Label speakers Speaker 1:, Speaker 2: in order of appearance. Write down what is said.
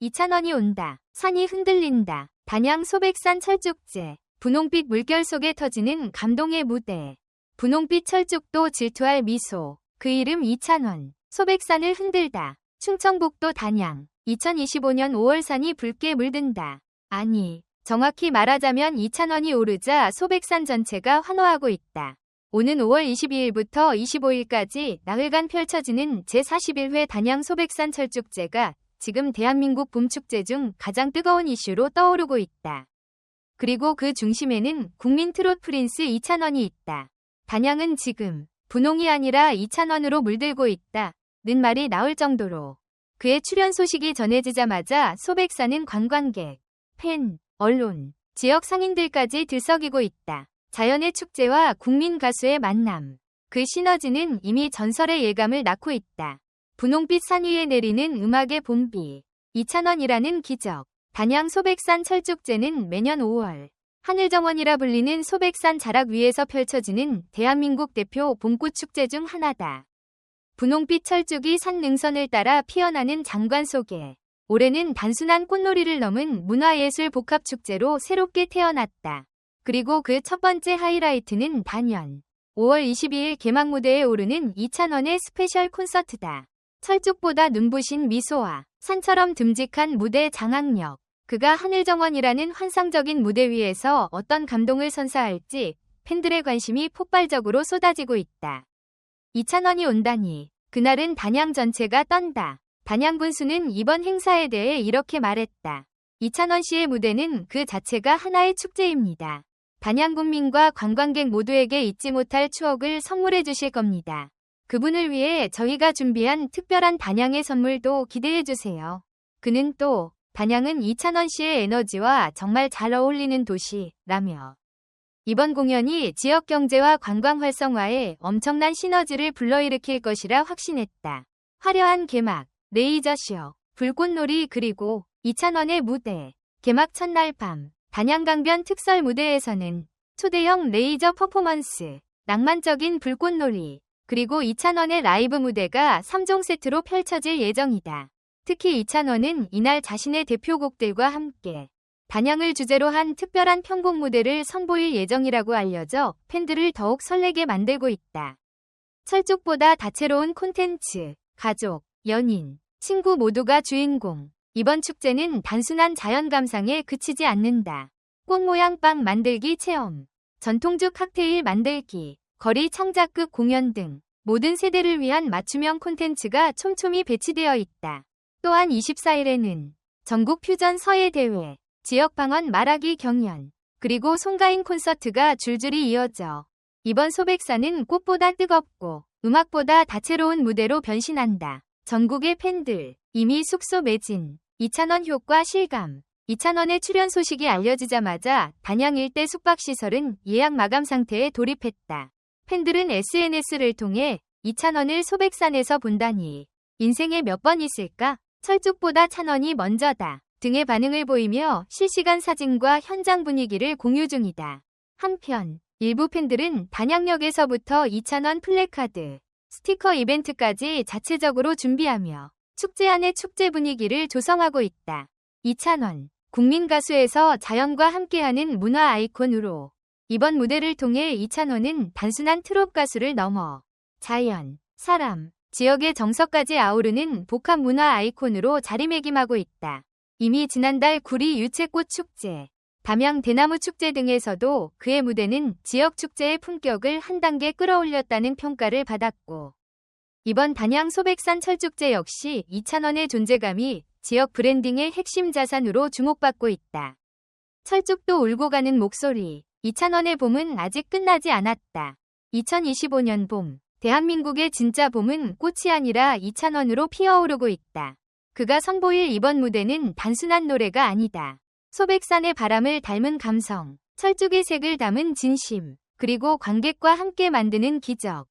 Speaker 1: 이찬원이 온다. 산이 흔들린다. 단양 소백산 철쭉제. 분홍빛 물결 속에 터지는 감동의 무대. 분홍빛 철쭉도 질투할 미소. 그 이름 이찬원. 소백산을 흔들다. 충청북도 단양. 2025년 5월 산이 붉게 물든다. 아니, 정확히 말하자면 이찬원이 오르자 소백산 전체가 환호하고 있다. 오는 5월 22일부터 25일까지 나흘간 펼쳐지는 제41회 단양 소백산 철쭉제가 지금 대한민국 봄축제 중 가장 뜨거운 이슈로 떠오르고 있다. 그리고 그 중심에는 국민 트롯 프린스 이찬원이 있다. 단양은 지금 분홍이 아니라 이찬원으로 물들고 있다. 는 말이 나올 정도로 그의 출연 소식이 전해지자마자 소백사는 관광객, 팬, 언론, 지역 상인들까지 들썩이고 있다. 자연의 축제와 국민 가수의 만남. 그 시너지는 이미 전설의 예감을 낳고 있다. 분홍빛 산 위에 내리는 음악의 봄비. 이찬원이라는 기적. 단양 소백산 철쭉제는 매년 5월 하늘정원이라 불리는 소백산 자락 위에서 펼쳐지는 대한민국 대표 봄꽃 축제 중 하나다. 분홍빛 철쭉이 산 능선을 따라 피어나는 장관 속에 올해는 단순한 꽃놀이를 넘은 문화예술 복합축제로 새롭게 태어났다. 그리고 그 첫 번째 하이라이트는 단연 5월 22일 개막 무대에 오르는 이찬원의 스페셜 콘서트다. 철쭉보다 눈부신 미소와 산처럼 듬직한 무대 장악력. 그가 하늘정원이라는 환상적인 무대 위에서 어떤 감동을 선사할지 팬들의 관심이 폭발적으로 쏟아지고 있다. 이찬원이 온다니 그날은 단양 전체가 떤다. 단양 군수는 이번 행사에 대해 이렇게 말했다. 이찬원 씨의 무대는 그 자체가 하나의 축제입니다. 단양 군민과 관광객 모두에게 잊지 못할 추억을 선물해 주실 겁니다. 그분을 위해 저희가 준비한 특별한 단양의 선물도 기대해 주세요. 그는 또 단양은 이찬원 씨의 에너지와 정말 잘 어울리는 도시라며 이번 공연이 지역 경제와 관광 활성화에 엄청난 시너지를 불러일으킬 것이라 확신했다. 화려한 개막, 레이저쇼, 불꽃놀이 그리고 이찬원의 무대, 개막 첫날 밤, 단양강변 특설 무대에서는 초대형 레이저 퍼포먼스, 낭만적인 불꽃놀이, 그리고 이찬원의 라이브 무대가 3종 세트로 펼쳐질 예정이다. 특히 이찬원은 이날 자신의 대표곡들과 함께 단양을 주제로 한 특별한 편곡 무대를 선보일 예정이라고 알려져 팬들을 더욱 설레게 만들고 있다. 철쭉보다 다채로운 콘텐츠, 가족, 연인, 친구 모두가 주인공. 이번 축제는 단순한 자연 감상에 그치지 않는다. 꽃 모양 빵 만들기 체험, 전통주 칵테일 만들기, 거리 창작극 공연 등 모든 세대를 위한 맞춤형 콘텐츠가 촘촘히 배치되어 있다. 또한 24일에는 전국 퓨전 서예 대회, 지역 방언 말하기 경연, 그리고 송가인 콘서트가 줄줄이 이어져 이번 소백사는 꽃보다 뜨겁고 음악보다 다채로운 무대로 변신한다. 전국의 팬들, 이미 숙소 매진, 이찬원 효과 실감. 이찬원의 출연 소식이 알려지자마자 단양 일대 숙박시설은 예약 마감 상태에 돌입했다. 팬들은 SNS를 통해 이찬원을 소백산에서 본다니 인생에 몇 번 있을까? 철쭉보다 찬원이 먼저다. 등의 반응을 보이며 실시간 사진과 현장 분위기를 공유 중이다. 한편 일부 팬들은 단양역에서부터 이찬원 플래카드, 스티커 이벤트까지 자체적으로 준비하며 축제 안의 축제 분위기를 조성하고 있다. 이찬원, 국민 가수에서 자연과 함께하는 문화 아이콘으로 이번 무대를 통해 이찬원은 단순한 트롯 가수를 넘어 자연, 사람, 지역의 정서까지 아우르는 복합 문화 아이콘으로 자리매김하고 있다. 이미 지난달 구리 유채꽃 축제, 담양 대나무 축제 등에서도 그의 무대는 지역 축제의 품격을 한 단계 끌어올렸다는 평가를 받았고, 이번 단양 소백산 철축제 역시 이찬원의 존재감이 지역 브랜딩의 핵심 자산으로 주목받고 있다. 철쭉도 울고 가는 목소리, 이찬원의 봄은 아직 끝나지 않았다. 2025년 봄, 대한민국의 진짜 봄은 꽃이 아니라 이찬원으로 피어오르고 있다. 그가 선보일 이번 무대는 단순한 노래가 아니다. 소백산의 바람을 닮은 감성, 철쭉의 색을 담은 진심, 그리고 관객과 함께 만드는 기적.